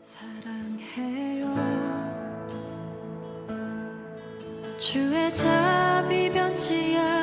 사랑해요. 주의 자비 변치 않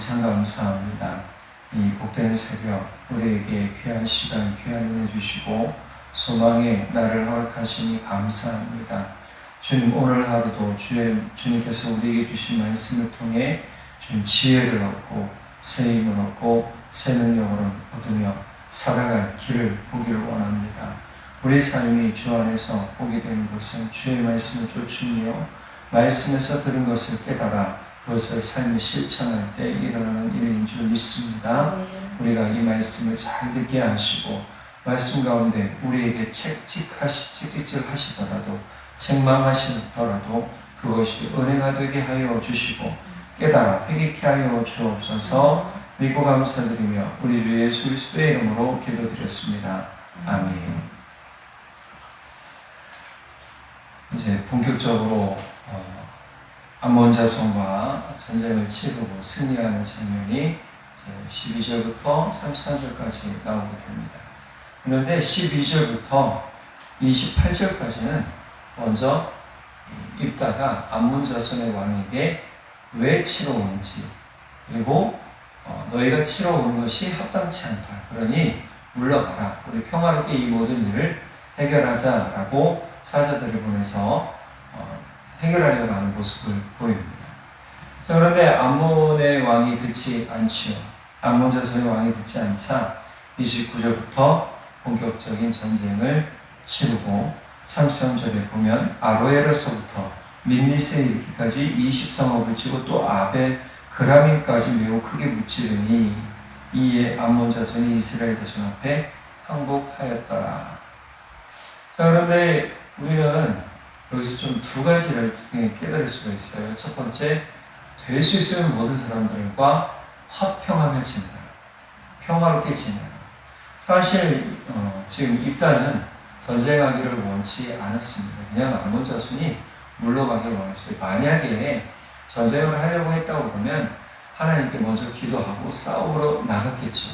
참 감사합니다. 이 복된 새벽 우리에게 귀한 시간 귀한 은혜 주시고 소망의 날을 허락하시니 감사합니다. 주님 오늘 하루도 주의, 주님께서 우리에게 주신 말씀을 통해 좀 지혜를 얻고 새 힘을 얻고 새 능력을 얻으며 살아갈 길을 보기를 원합니다. 우리 삶이 주 안에서 보게 되는 것은 주의 말씀을 쫓으며 말씀에서 들은 것을 깨달아 그것을 삶에 실천할 때 일어나는 일인 줄 믿습니다. 우리가 이 말씀을 잘 듣게 하시고 말씀 가운데 우리에게 책직하시, 책직질 하시더라도 책망하시더라도 그것이 은혜가 되게 하여 주시고 깨달아 회개케 하여 주옵소서 믿고 감사드리며 우리 주 예수 그리스도의 이름으로 기도드렸습니다. 아멘. 이제 본격적으로 어, 암몬 자손과 전쟁을 치르고 승리하는 장면이 12절부터 33절까지 나오게 됩니다. 그런데 12절부터 28절까지는 먼저 입다가 암몬 자손의 왕에게 왜 치러 오는지 그리고 어, 너희가 치러 오는 것이 합당치 않다. 그러니 물러가라. 우리 평화롭게 이 모든 일을 해결하자라고 사자들을 보내서 어, 해결하려고 하는 모습을 보입니다. 자, 그런데 암몬의 왕이 듣지 않지요. 암몬 자손의 왕이 듣지 않자 29절부터 본격적인 전쟁을 치르고 33절에 보면 아로에르서부터 민니스에 이르기까지 20성읍을 치고 또 아베 그라민까지 매우 크게 묻히더니 이에 암몬 자손이 이스라엘 자손 앞에 항복하였더라. 자 그런데 우리는 여기서 좀 두 가지를 깨달을 수가 있어요. 첫 번째, 될 수 있으면 모든 사람들과 화평하며 지내라. 평화롭게 지내라. 사실 어, 지금 입단은 전쟁하기를 원치 않았습니다. 그냥 암몬 자손이 물러가길 원했어요. 만약에 전쟁을 하려고 했다고 그러면 하나님께 먼저 기도하고 싸우러 나갔겠죠.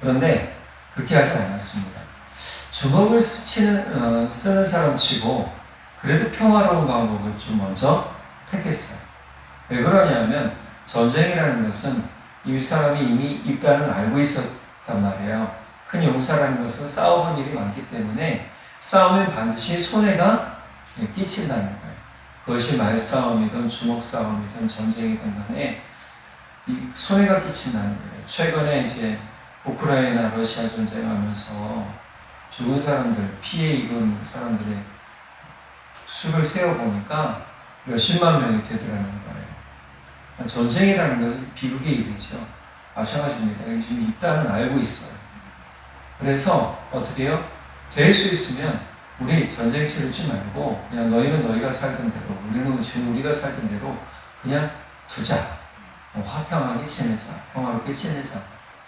그런데 그렇게 하지 않았습니다. 주먹을 쓰는, 어, 쓰는 사람 치고 그래도 평화로운 방법을 좀 먼저 택했어요. 왜 그러냐면 전쟁이라는 것은 이 사람이 이미 입단을 알고 있었단 말이에요. 큰 용사라는 것은 싸워본 일이 많기 때문에 싸우면 반드시 손해가 끼친다는 거예요. 그것이 말싸움이든 주먹싸움이든 전쟁이든 간에 이 손해가 끼친다는 거예요. 최근에 이제 우크라이나 러시아 전쟁하면서 죽은 사람들, 피해 입은 사람들의 수를 세어보니까 몇십만 명이 되더라는 거예요. 전쟁이라는 것은 비극의 일이죠. 마찬가지입니다. 지금 입단은 알고 있어요. 그래서 어떻게 해요? 될 수 있으면 우리 전쟁 치르지 말고 그냥 너희는 너희가 살던 대로 우리는 지금 우리가 살던 대로 그냥 두자. 뭐 화평하게 지내자. 평화롭게 지내자.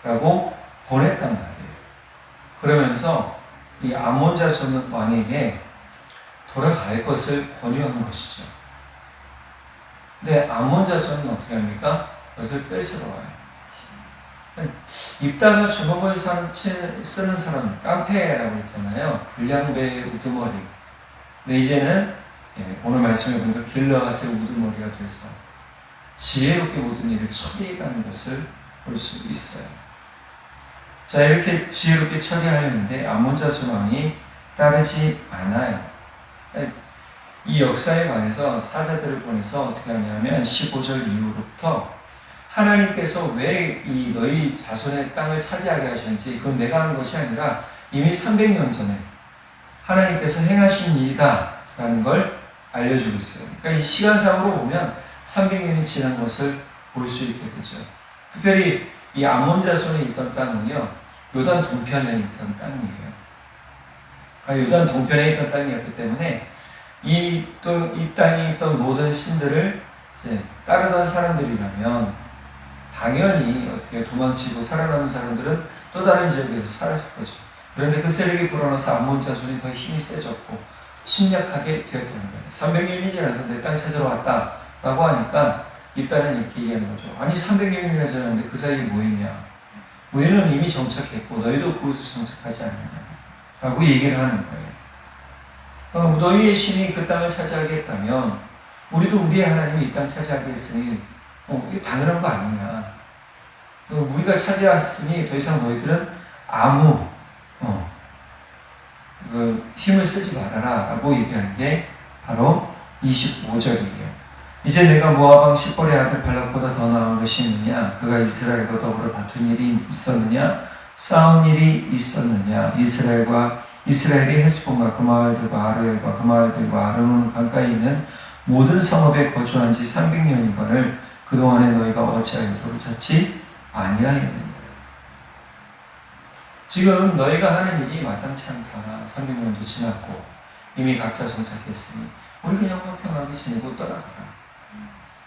라고 보냈단 말이에요. 그러면서 이 아몬 자손 왕에게 돌아갈 것을 권유한 것이죠. 근데 아몬 자손은 어떻게 합니까? 그것을 뺏으러 와요. 입다가 주먹을 쓰는 사람, 깡패라고 했잖아요. 불량배의 우두머리. 근데 이제는 예, 오늘 말씀에 보니까 길러앗의 우두머리가 돼서 지혜롭게 모든 일을 처리해가는 것을 볼 수 있어요. 자, 이렇게 지혜롭게 처리하려는데 아몬 자손 왕이 따르지 않아요. 이 역사에 관해서 사자들을 보내서 어떻게 하냐면 15절 이후로부터 하나님께서 왜 이 너희 자손의 땅을 차지하게 하셨는지 그건 내가 하는 것이 아니라 이미 300년 전에 하나님께서 행하신 일이다 라는 걸 알려주고 있어요. 그러니까 이 시간상으로 보면 300년이 지난 것을 볼 수 있게 되죠. 특별히 이 아몬 자손이 있던 땅은요, 요단 동편에 있던 땅이에요. 아, 요단 동편에 있던 땅이었기 때문에 이 또 이 땅에 있던 모든 신들을 따르던 사람들이라면 당연히 어떻게 도망치고 살아남은 사람들은 또 다른 지역에서 살았을 거죠. 그런데 그 세력이 불어나서 아몬 자손이 더 힘이 세졌고 침략하게 되었다는 거예요. 300년이 지나서 내 땅 찾으러 왔다라고 하니까 이 딸은 이렇게 얘기하는 거죠. 아니 300년이나 지났는데 그 사이에 뭐 있냐? 우리는 이미 정착했고 너희도 그곳에 정착하지 않느냐? 라고 얘기를 하는 거예요. 어, 너희의 신이 그 땅을 차지하게 했다면 우리도 우리의 하나님이 이 땅 차지하게 했으니 어, 이게 당연한 거 아니냐? 어, 우리가 차지했으니 더 이상 너희들은 아무 어, 그 힘을 쓰지 말아라 라고 얘기하는 게 바로 25절이에요. 이제 내가 모아방 십벌의 아들 발락보다 더 나은 것이 있느냐? 그가 이스라엘과 더불어 다툰 일이 있었느냐? 싸운 일이 있었느냐? 이스라엘과 이스라엘이 헤스본과 그 마을들과 아르엘과 그 마을들과 아르논 가까이 있는 모든 성읍에 거주한 지 300년이거늘 그동안에 너희가 어찌하여 도를 찾지 아니하였느냐? 지금 너희가 하는 일이 마땅치 않다. 300년도 지났고 이미 각자 정착했으니 우리 그냥 화평하게 지내고 떠나가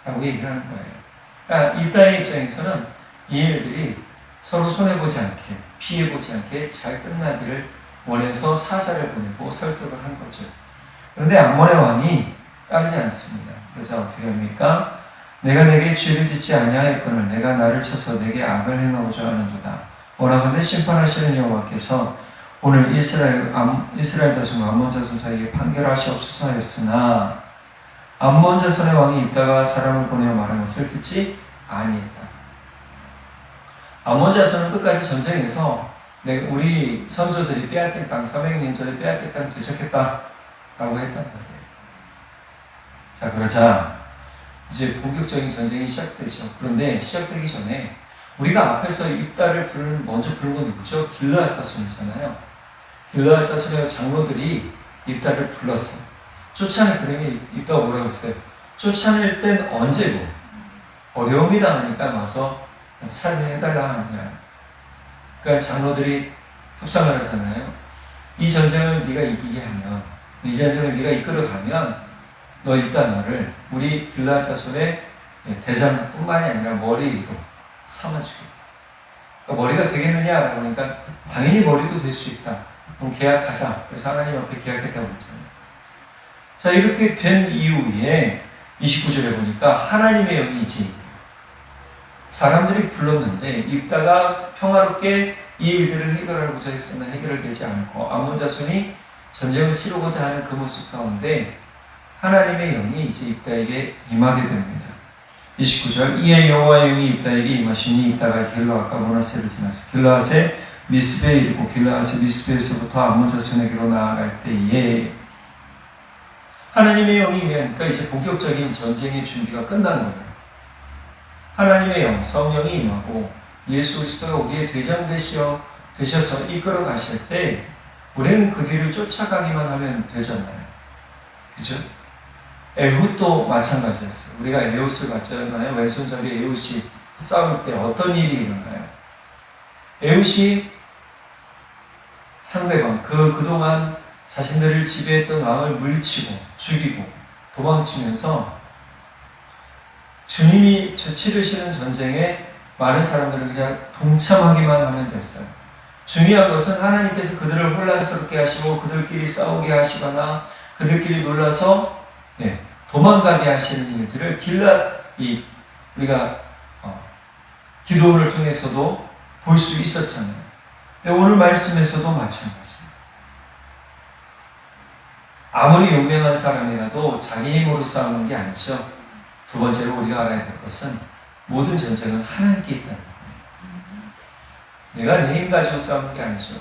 라. 라고 얘기를 하는 거예요. 그러니까 이따의 입장에서는 이 일들이 서로 손해보지 않게, 피해보지 않게 잘 끝나기를 원해서 사자를 보내고 설득을 한 거죠. 그런데 암몬의 왕이 따르지 않습니다. 그래서 어떻게 합니까? 내가 내게 죄를 짓지 아니하였거늘 내가 나를 쳐서 내게 악을 행하고자 하는도다. 원하건대 심판하시는 여호와께서 오늘 이스라엘 암, 이스라엘 자손과 암몬 자손 사이에 판결하시옵소서 하였으나 암몬 자손의 왕이 있다가 사람을 보내어 것을 듣지 아니했다. 암몬 자손은 끝까지 전쟁에서 내 우리 선조들이 빼앗긴 땅 400년 전에 빼앗긴 땅 되찾겠다 라고 했단 말이에요. 자 그러자 이제 본격적인 전쟁이 시작되죠. 그런데 시작되기 전에 우리가 앞에서 입다를 부르는 먼저 부른 건 누구죠? 길르앗 자손이잖아요. 길르앗 자손의 장로들이 입다를 불렀어요. 쫓아낼 그러니 입다가 뭐라고 했어요? 쫓아낼 땐 언제고 어려움이 당하니까 와서 살해해달라 하는 거야. 그러니까 장로들이 협상을 하잖아요. 이 전쟁을 네가 이기게 하면 이 전쟁을 네가 이끌어가면 너 입다 너를 우리 길르앗 자손의 대장뿐만이 아니라 머리로 삼아주겠다. 그러니까 머리가 되겠느냐라고 하니까 당연히 머리도 될 수 있다. 그럼 계약하자. 그래서 하나님 앞에 계약했다고 했잖아요. 자 이렇게 된 이후에 29절에 보니까 하나님의 영이지 사람들이 불렀는데 입다가 평화롭게 이 일들을 해결하고자 했으나 해결되지 않고 아몬 자손이 전쟁을 치르고자 하는 그 모습 가운데 하나님의 영이 이제 입다에게 임하게 됩니다. 29절 이에 여호와의 영이 입다에게 임하시니 입다가 길라앗과 모나세를 지나서 길라앗의 미스베에 이르고 길라앗의 미스베에서부터 아몬 자손에게로 나아갈 때에 하나님의 영이 임하니까 이제 본격적인 전쟁의 준비가 끝나는 거예요. 하나님의 영, 성령이 임하고 예수 그리스도가 우리의 대장 되시어 되셔서 이끌어 가실 때 우리는 그 길을 쫓아가기만 하면 되잖아요. 그죠? 에훗도 마찬가지였어요. 우리가 에훗을 봤잖아요. 왼손잡이 에훗이 싸울 때 어떤 일이 일어나요? 에훗이 상대방, 그, 그동안 자신들을 지배했던 왕을 물리치고 죽이고 도망치면서 주님이 저 치르시는 전쟁에 많은 사람들은 그냥 동참하기만 하면 됐어요. 중요한 것은 하나님께서 그들을 혼란스럽게 하시고 그들끼리 싸우게 하시거나 그들끼리 놀라서 네, 도망가게 하시는 일들을 길라 이 우리가 어, 기도를 통해서도 볼 수 있었잖아요. 오늘 말씀에서도 마찬가지입니다. 아무리 유명한 사람이라도 자기 힘으로 싸우는 게 아니죠. 두 번째로 우리가 알아야 될 것은 모든 전쟁은 하나님께 있다는 거예요. 내가 내 힘 가지고 싸우는 게 아니죠.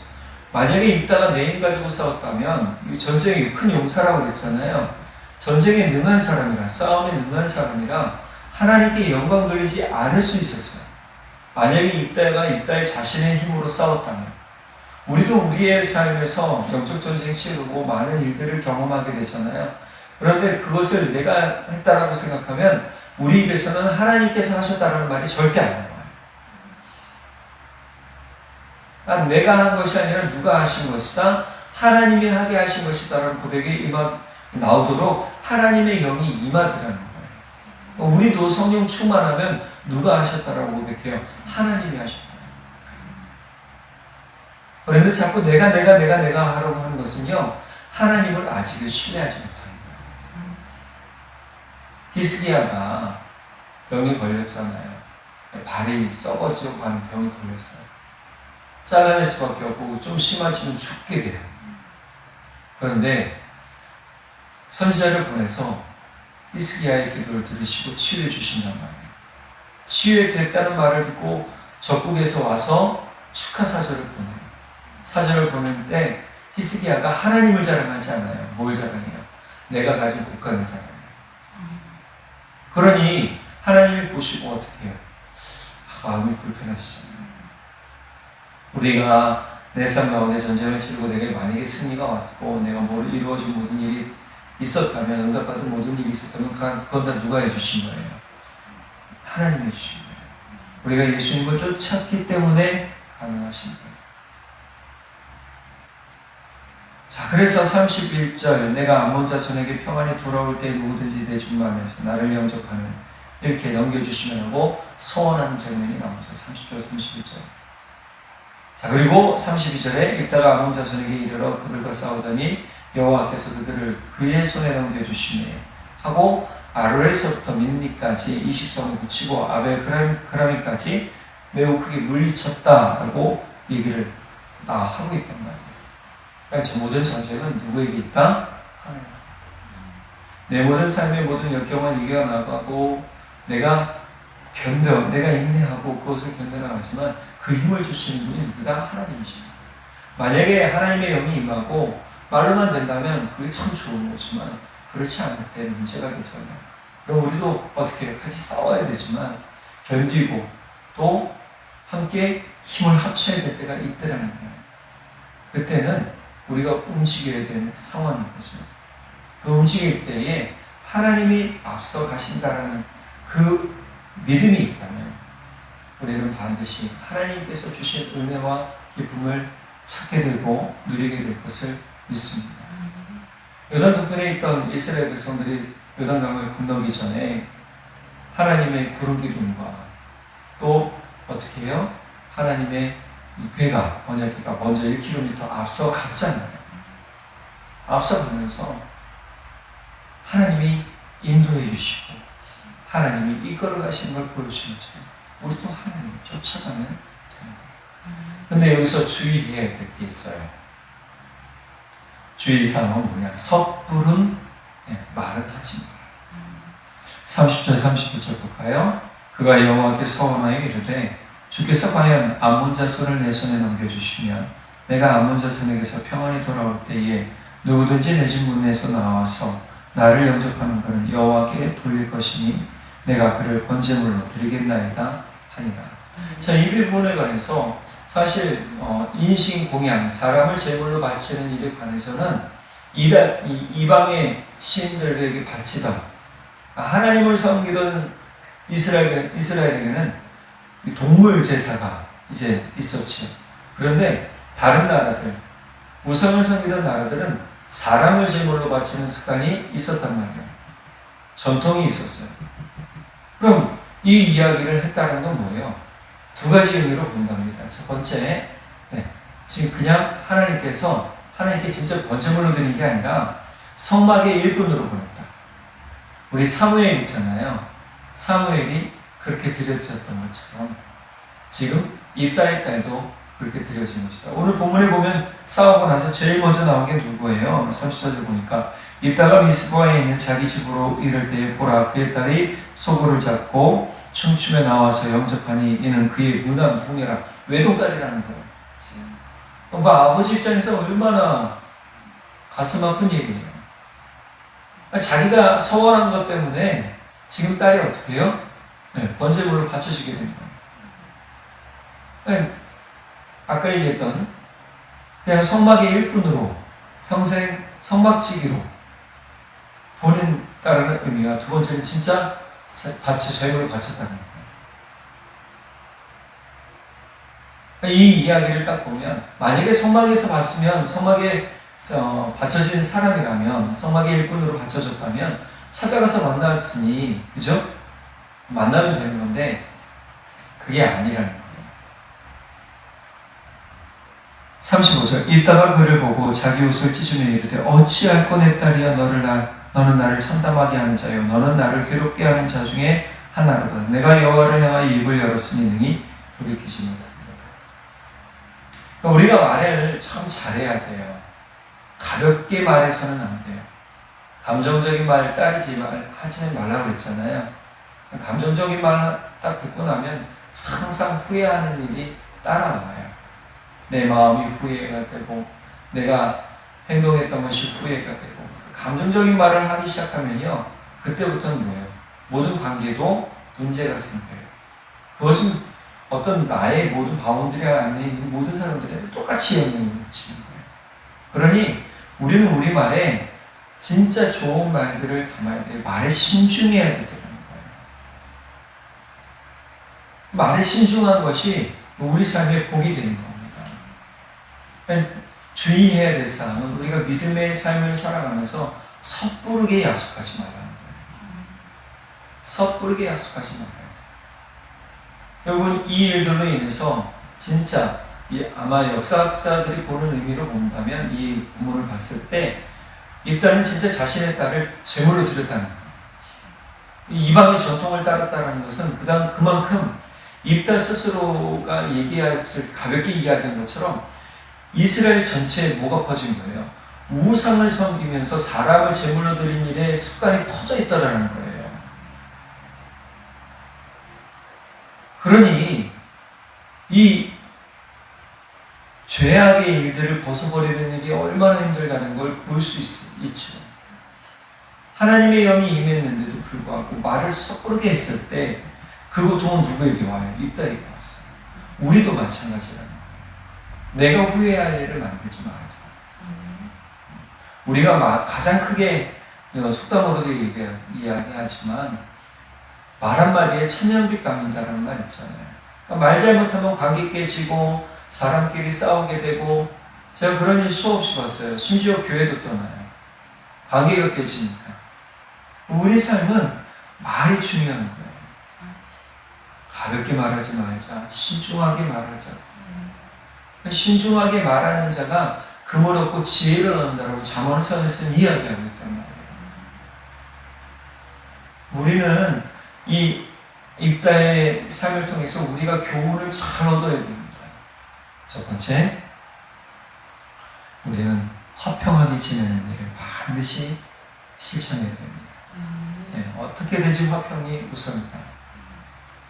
만약에 있다가 내 힘 가지고 싸웠다면 이 전쟁이 큰 용사라고 그랬잖아요. 전쟁에 능한 사람이라 싸움에 능한 사람이라 하나님께 영광 돌리지 않을 수 있었어요. 만약에 입다가 입다의 자신의 힘으로 싸웠다면 우리도 우리의 삶에서 영적 전쟁 치르고 많은 일들을 경험하게 되잖아요. 그런데 그것을 내가 했다라고 생각하면 우리 입에서는 하나님께서 하셨다는 말이 절대 안 나와요. 아, 내가 한 것이 아니라 누가 하신 것이다. 하나님이 하게 하신 것이다라는 고백이 임하, 나오도록 하나님의 영이 임하더라는 거예요. 우리도 성령 충만하면 누가 하셨다라고 고백해요? 하나님이 하셨다. 그런데 자꾸 내가 내가 내가 내가 하려고 하는 것은요 하나님을 아직은 신뢰하지 못하는 거예요. 히스기야가 병이 걸렸잖아요. 발이 썩어지고 가는 병이 걸렸어요. 잘라낼 수밖에 없고 좀 심해지면 죽게 돼요. 그런데 선지자를 보내서 히스기야의 기도를 들으시고 치유해 주신단 말이에요. 치유됐다는 말을 듣고 적국에서 와서 축하 사절을 보내요. 사절을 때 히스기야가 하나님을 자랑하지 않아요. 뭘 자랑해요? 내가 가진 국가를 자랑해요. 그러니 하나님이 보시고 어떻게 해요? 아, 마음이 불편하시잖아요. 우리가 내 삶 가운데 전쟁을 치르고 내게 만약에 승리가 왔고 내가 뭘 이루어진 모든 일이 있었다면 응답받은 모든 일이 있었다면 그건 다 누가 해주신 거예요? 하나님이 해주신 거예요. 우리가 예수님을 쫓았기 때문에 가능하신 거예요. 자, 그래서 31절 내가 아몬 자손에게 평안히 돌아올 때 누구든지 내 준만에서 나를 영접하는 이렇게 넘겨주시면 하고 서원하는 장면이 나오죠. 30절, 31절. 자, 그리고 32절에 입다가 아몬 자손에게 이르러 그들과 싸우더니 여호와께서 그들을 그의 손에 넘겨주시니 하고 아로에서부터 민니까지 20성을 붙이고 아벨 그라미까지 매우 크게 물리쳤다라고 얘기를 다 하고 있단 말이에요. 그러니까 저 모든 전쟁은 누구에게 있다? 내 모든 삶의 모든 역경을 이겨나가고 내가 견뎌, 내가 인내하고 그것을 견뎌나가지만 그 힘을 주시는 분이 누구다? 하나님이시다. 만약에 하나님의 영이 임하고 말로만 된다면 그게 참 좋은 거지만 그렇지 않을 때 문제가 되잖아요. 그럼 우리도 어떻게? 같이 싸워야 되지만 견디고 또 함께 힘을 합쳐야 될 때가 있더라는 거예요. 그때는 우리가 움직여야 되는 상황인 거죠. 그 움직일 때에 하나님이 앞서 가신다라는 그 믿음이 있다면 우리는 반드시 하나님께서 주신 은혜와 기쁨을 찾게 되고 누리게 될 것을 믿습니다. 요단 동편에 있던 이스라엘 백성들이 요단강을 건너기 전에 하나님의 구름 기둥과 또 어떻게 해요? 하나님의 이 괴가 언약궤가 먼저 1km 앞서 갔잖아요. 앞서 가면서 하나님이 인도해 주시고 하나님이 이끌어 가시는 걸 보여주는 것처럼 우리도 하나님을 쫓아가면 되는 거예요. 근데 여기서 주의해야 될 게 있어요. 주의사항은 뭐냐? 섣부른 네, 말은 하지 마라. 30절, 31절 볼까요? 그가 여호와께 서원하여 이르되 주께서 과연 아몬 자손을 내 손에 넘겨주시면 내가 아몬 자손에게서 평안히 돌아올 때에 누구든지 내 집 문에서 나와서 나를 영접하는 그는 여호와께 돌릴 것이니 내가 그를 번제물로 드리겠나이다 하니라. 자, 이 부분에 관해서 사실 어, 인신 공양, 사람을 제물로 바치는 일에 관해서는 이다, 이, 이방의 신들에게 바치던 하나님을 섬기던 이스라엘, 이스라엘에게는 이 동물 제사가 이제 있었죠. 그런데 다른 나라들, 우상을 섬기던 나라들은 사람을 제물로 바치는 습관이 있었단 말이에요. 전통이 있었어요. 그럼 이 이야기를 했다는 건 뭐예요? 두 가지 의미로 본답니다. 첫 번째, 네, 지금 그냥 하나님께서 하나님께 진짜 번제물로 드린 게 아니라 성막의 일꾼으로 보냈다. 우리 사무엘 있잖아요. 사무엘이 그렇게 드려졌던 것처럼 지금 입다의 딸도 그렇게 드려진 것이다. 오늘 본문에 보면 싸우고 나서 제일 먼저 나온 게 누구예요? 34절 보니까 입다가 미스바에 있는 자기 집으로 이를 때에 보라 그의 딸이 소고를 잡고 춤추며 나와서 영접하니 이는 그의 무난 통해라 외동딸이라는 거예요. 그러니까 아버지 입장에서 얼마나 가슴 아픈 얘기예요. 자기가 서원한 것 때문에 지금 딸이 어떻게 해요? 네, 번제물을 바쳐주게 되는 거예요. 네, 아까 얘기했던 그냥 성막의 일꾼으로 평생 성막지기로 따르는 의미가 두 번째는 진짜 바쳐 재물을 바쳤다는 거예요. 이 이야기를 딱 보면 만약에 성막에서 봤으면 성막에 어, 바쳐진 사람이라면 성막의 일꾼으로 바쳐졌다면 찾아가서 만났으니 그죠? 만나면 되는 건데 그게 아니라는 거예요. 35절 입다가 그를 보고 자기 옷을 찢으며 이르되 어찌할꼬 내 딸이여 너를 나, 너는 나를 참담하게 하는 자요 너는 나를 괴롭게 하는 자 중에 하나로다 내가 여호와를 향하여 입을 열었으니 능히 돌이키지 못합니다. 그러니까 우리가 말을 참 잘해야 돼요. 가볍게 말해서는 안 돼요. 감정적인 말 따르지 말 하지는 말라고 그랬잖아요. 감정적인 말 딱 듣고 나면 항상 후회하는 일이 따라와요. 내 마음이 후회가 되고 내가 행동했던 것이 후회가 되고 감정적인 말을 하기 시작하면요. 그때부터는 뭐예요? 모든 관계도 문제가 생겨요. 그것은 어떤 나의 모든 바운드리 안에 있는 모든 사람들한테 똑같이 영향을 미치는 거예요. 그러니 우리는 우리 말에 진짜 좋은 말들을 담아야 돼요. 말에 신중해야 되더라는 거예요. 말에 신중한 것이 우리 삶의 복이 되는 겁니다. 그러니까 주의해야 될 사항은 우리가 믿음의 삶을 살아가면서 섣부르게 약속하지 말라는 거예요. 섣부르게 약속하지 말아요. 여러분 이 일들로 인해서 진짜 이 아마 역사학자들이 보는 의미로 본다면 이 본문을 봤을 때 입다는 진짜 자신의 딸을 제물로 드렸다는 거예요. 이방의 전통을 따랐다는 것은 그다음 그만큼 입다 스스로가 얘기했을 가볍게 이야기한 것처럼 이스라엘 전체에 뭐가 퍼진 거예요. 우상을 섬기면서 사람을 제물로 드린 일에 습관이 퍼져 있다라는 거예요. 그러니 이 죄악의 일들을 벗어버리는 일이 얼마나 힘들다는 걸 볼 수 있죠. 하나님의 영이 임했는데도 불구하고 말을 섣부르게 했을 때 그 고통은 누구에게 와요? 입다에게 왔어요. 우리도 마찬가지라는. 내가 후회할 일을 만들지 말자. 우리가 가장 크게 속담으로도 이야기하지만 말 한마디에 천년빛 갚는다는 말 있잖아요. 그러니까 말 잘못하면 관계 깨지고 사람끼리 싸우게 되고 제가 그런 일 수없이 봤어요. 심지어 교회도 떠나요. 관계가 깨지니까. 우리 삶은 말이 중요한 거예요. 가볍게 말하지 말자. 신중하게 말하자. 신중하게 말하는 자가 금을 얻고 지혜를 얻는다라고 잠언서에서는 이야기하고 있단 말이에요. 우리는 이 입다의 삶을 통해서 우리가 교훈을 잘 얻어야 됩니다. 첫 번째, 우리는 화평하게 지내는 일을 반드시 실천해야 됩니다. 네, 어떻게든지 화평이 우선이다.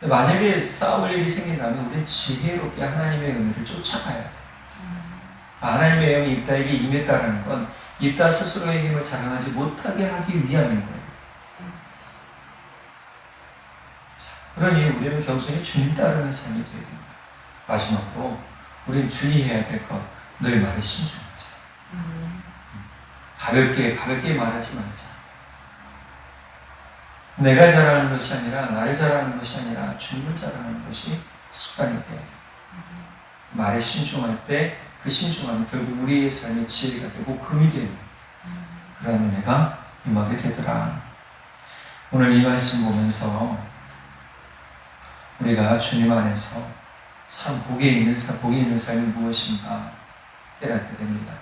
만약에 싸울 일이 생긴다면 우리는 지혜롭게 하나님의 은혜를 쫓아가야 돼. 하나님의 영이 입다에게 임했다는 건 입다 스스로의 힘을 자랑하지 못하게 하기 위함인 거예요. 그러니 우리는 겸손히 주님 따르는 삶이 되어야 됩니다. 마지막으로 우리는 주의해야 될 것, 늘 말에 신중하자. 가볍게 가볍게 말하지 말자. 내가 잘하는 것이 아니라 나를 잘하는 것이 아니라 주님을 잘하는 것이 습관이 돼야 돼. 말에 신중할 때 그 신중함이 결국 우리의 삶의 지혜가 되고 금이 되는 그런 은혜가 임하게 되더라. 오늘 이 말씀 보면서 우리가 주님 안에서 참 복에 있는 삶, 복이 있는 삶이 무엇인가 깨닫게 됩니다.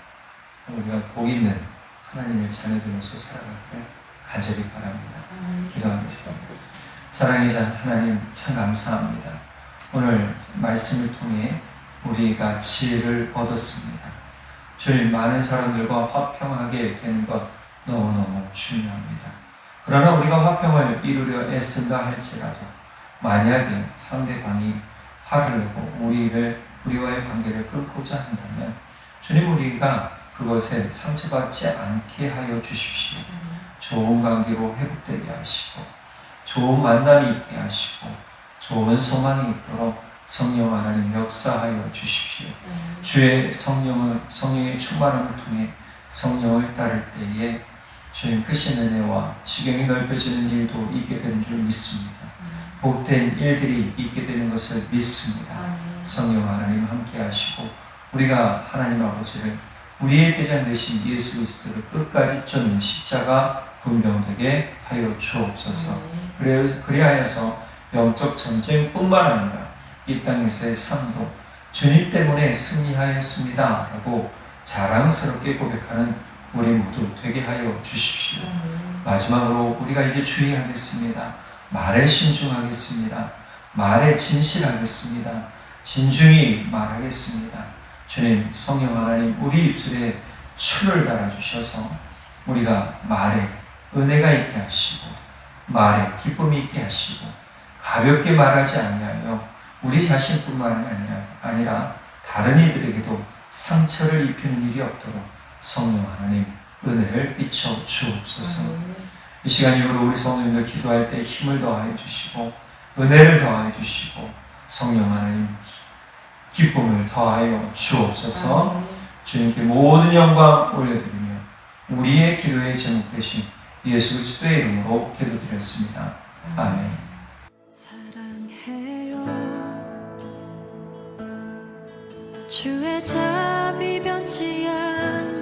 우리가 복 있는 하나님의 자녀들로서 살아가기를 간절히 바랍니다. 기도하겠습니다. 사랑이자 하나님 참 감사합니다. 오늘 말씀을 통해 우리가 지혜를 얻었습니다. 주님 많은 사람들과 화평하게 된 것 너무너무 중요합니다. 그러나 우리가 화평을 이루려 애쓴다 할지라도 만약에 상대방이 화를 내고 우리를 우리와의 관계를 끊고자 한다면 주님 우리가 그것에 상처받지 않게 하여 주십시오. 좋은 관계로 회복되게 하시고 좋은 만남이 있게 하시고 좋은 소망이 있도록 성령 하나님 역사하여 주십시오. 주의 성령을 성령의 충만함을 통해 성령을 따를 때에 주님 크신 은혜와 지경이 넓혀지는 일도 있게 되는 줄 믿습니다. 복된 일들이 있게 되는 것을 믿습니다. 성령 하나님 함께 하시고 우리가 하나님 아버지를 우리의 대장 되신 예수 그리스도를 끝까지 쫓는 십자가 분명되게 하여 주옵소서. 그래서 그리하여서 영적 전쟁뿐만 아니라 이 땅에서의 삶도 주님 때문에 승리하였습니다라고 자랑스럽게 고백하는 우리 모두 되게 하여 주십시오. 마지막으로 우리가 이제 주의하겠습니다. 말에 신중하겠습니다. 말에 진실하겠습니다. 진중히 말하겠습니다. 주님, 성령 하나님, 우리 입술에 추를 달아주셔서 우리가 말에 은혜가 있게 하시고, 말에 기쁨이 있게 하시고, 가볍게 말하지 아니하여 우리 자신뿐만 아니라, 다른 이들에게도 상처를 입히는 일이 없도록 성령 하나님 은혜를 끼쳐 주옵소서. 이 시간 이후로 우리 성도님들 기도할 때 힘을 더하여 주시고 은혜를 더하여 주시고 성령 하나님 기쁨을 더하여 주옵소서. 주님께 모든 영광 올려드리며 우리의 기도의 제목 대신 예수 그리스도의 이름으로 기도드렸습니다. 아멘. 사랑해요 주의 자비 변치 않